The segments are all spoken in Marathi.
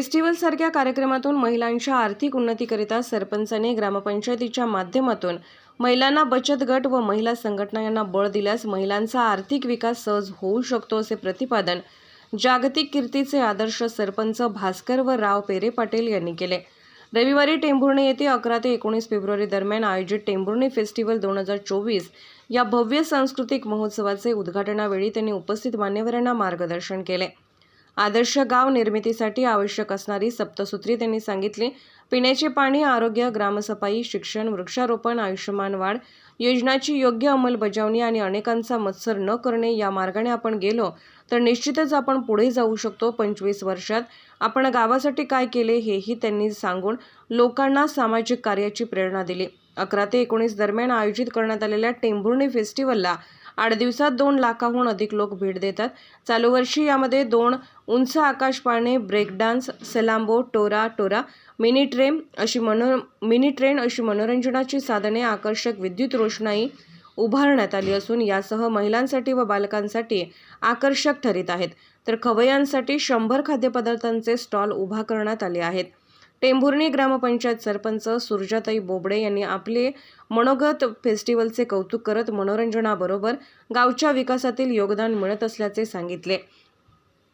फेस्टिवलसारख्या कार्यक्रमातून महिलांच्या आर्थिक उन्नतीकरिता सरपंचाने ग्रामपंचायतीच्या माध्यमातून महिलांना बचत गट व महिला संघटना यांना बळ दिल्यास महिलांचा आर्थिक विकास सहज होऊ शकतो असे प्रतिपादन जागतिक कीर्तीचे आदर्श सरपंच भास्कर व राव पेरे पाटील यांनी केले. रविवारी टेंभुर्णी येथे अकरा ते एकोणीस फेब्रुवारी दरम्यान आयोजित टेंभुर्णी फेस्टिवल दोन हजार चोवीस या भव्य सांस्कृतिक महोत्सवाचे उद्घाटनावेळी त्यांनी उपस्थित मान्यवरांना मार्गदर्शन केले. आदर्श गाव निर्मितीसाठी आवश्यक असणारी सप्तसूत्री त्यांनी सांगितली. पिण्याचे पाणी आरोग्य ग्रामसफाई शिक्षण वृक्षारोपण आयुष्यमान वाढ योजनाची योग्य अंमलबजावणी आणि अनेकांचा मत्सर न करणे या मार्गाने आपण गेलो तर निश्चितच आपण पुढे जाऊ शकतो. पंचवीस वर्षात आपण गावासाठी काय केले हेही त्यांनी सांगून लोकांना सामाजिक कार्याची प्रेरणा दिली. अकरा ते एकोणीस दरम्यान आयोजित करण्यात आलेल्या टेंभुर्णी फेस्टिवलला आठ दिवसात दोन लाखाहून अधिक लोक भेट देतात. चालू वर्षी यामध्ये दोन उंच आकाश पाळणे ब्रेक डान्स सलांबो टोरा टोरा मिनी ट्रेन अशी मनो मिनी ट्रेन अशी मनोरंजनाची साधने आकर्षक विद्युत रोषणाई उभारण्यात आली असून यासह महिलांसाठी व बालकांसाठी आकर्षक ठरीत आहेत. तर खवय्यांसाठी शंभर खाद्यपदार्थांचे स्टॉल उभा करण्यात आले आहेत. टेंभुर्णी ग्रामपंचायत सरपंच सुरजाताई बोबडे यांनी आपले मनोगत फेस्टिवलचे कौतुक करत मनोरंजनाबरोबर गावच्या विकासातील योगदान मिळत असल्याचे सांगितले.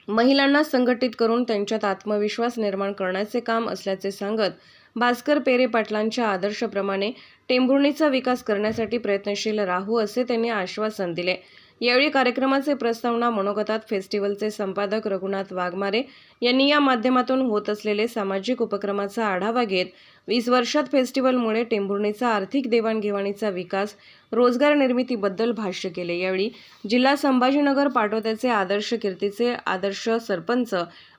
महिलांना संघटित करून त्यांच्यात आत्मविश्वास निर्माण करण्याचे काम असल्याचे सांगत भास्कर पेरे पाटलांच्या आदर्शप्रमाणे टेंभुर्णीचा विकास करण्यासाठी प्रयत्नशील राहू असे त्यांनी आश्वासन दिले. यावेळी कार्यक्रमाचे प्रस्तावना मनोगतात फेस्टिवलचे संपादक रघुनाथ वाघमारे यांनी या माध्यमातून होत असलेले सामाजिक उपक्रमाचा आढावा घेत वीस वर्षात फेस्टिवलमुळे टेंभुर्णीचा आर्थिक देवाणघेवाणीचा विकास रोजगार निर्मितीबद्दल भाष्य केले. यावेळी जिल्हा संभाजीनगर पाटोद्याचे आदर्श कीर्तीचे आदर्श सरपंच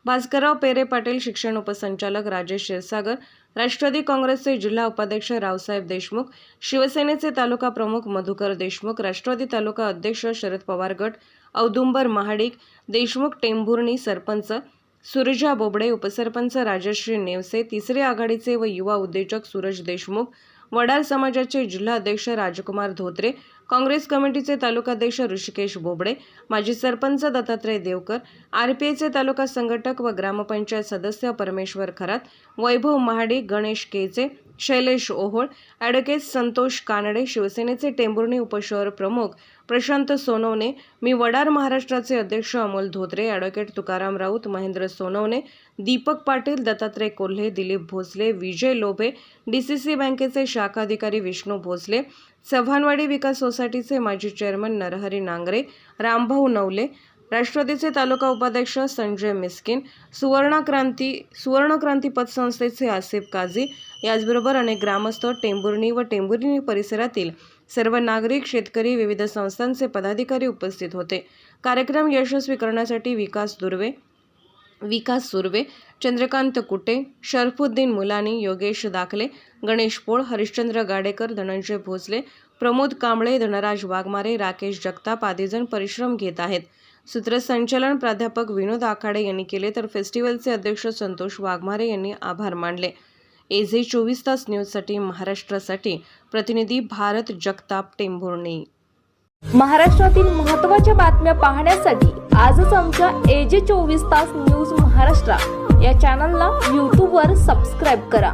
भास्करराव पेरे पाटील शिक्षण उपसंचालक राजेश क्षीरसागर राष्ट्रवादी काँग्रेसचे जिल्हा उपाध्यक्ष रावसाहेब देशमुख शिवसेनेचे तालुका प्रमुख मधुकर देशमुख राष्ट्रवादी तालुका अध्यक्ष शरद पवार गट औदुंबर महाडिक देशमुख टेंभुर्णी सरपंच सुरजा बोबडे उपसरपंच राजश्री नेवसे तिसरे आघाडीचे व युवा उद्योजक सूरज देशमुख वडार समाजाचे जिल्हा अध्यक्ष राजकुमार धोत्रे काँग्रेस कमिटीचे तालुकाध्यक्ष ऋषिकेश बोबडे माजी सरपंच दत्तात्रय देवकर आरपीआयचे तालुका संघटक व ग्रामपंचायत सदस्य परमेश्वर खरात वैभव महाडी गणेश केचे शैलेश ओहोळ ॲडव्होकेट संतोष कानडे शिवसेनेचे टेंभुर्णी उपशहर प्रमुख प्रशांत सोनवणे मी वडार महाराष्ट्राचे अध्यक्ष Amol Dhotre advocate Tukaram Raut Mahendra Sonawane Deepak Patil Dattatray Kolhe Dilip Bhosale Vijay Lobhe D C C बँकेचे शाखा अधिकारी विष्णू भोसले चव्हाणवाडी विकास सोसायटीचे माजी चेअरमन नरहरी नांगरे रामभाऊ नवले राष्ट्रवादीचे तालुका उपाध्यक्ष संजय मिस्किन सुवर्णक्रांती सुवर्णक्रांती पतसंस्थेचे आसिफ काझी याचबरोबर अनेक ग्रामस्थ टेंभुर्णी व टेंभुर्णी परिसरातील सर्व नागरिक शेतकरी विविध संस्थांचे पदाधिकारी उपस्थित होते. कार्यक्रम यशस्वी करण्यासाठी विकास दुर्वे विकास सुर्वे चंद्रकांत कुटे शरफुद्दीन मुलानी योगेश दाखले गणेश पोळ हरिश्चंद्र गाडेकर धनंजय भोसले प्रमोद कांबळे धनराज वाघमारे राकेश जगताप आदीजण परिश्रम घेत आहेत. सूत्रसंचालन प्राध्यापक विनोद आखाडे यांनी केले तर फेस्टिवलचे अध्यक्ष संतोष वाघमारे यांनी आभार मानले. एझे चोवीस तास न्यूजसाठी महाराष्ट्रासाठी प्रतिनिधी भारत जगताप टेंभुर्णी. महाराष्ट्रातील महत्त्वाच्या बातम्या पाहण्यासाठी आजच आमच्या एजे चोवीस तास न्यूज महाराष्ट्र या चॅनलला यूट्यूबवर सबस्क्राईब करा.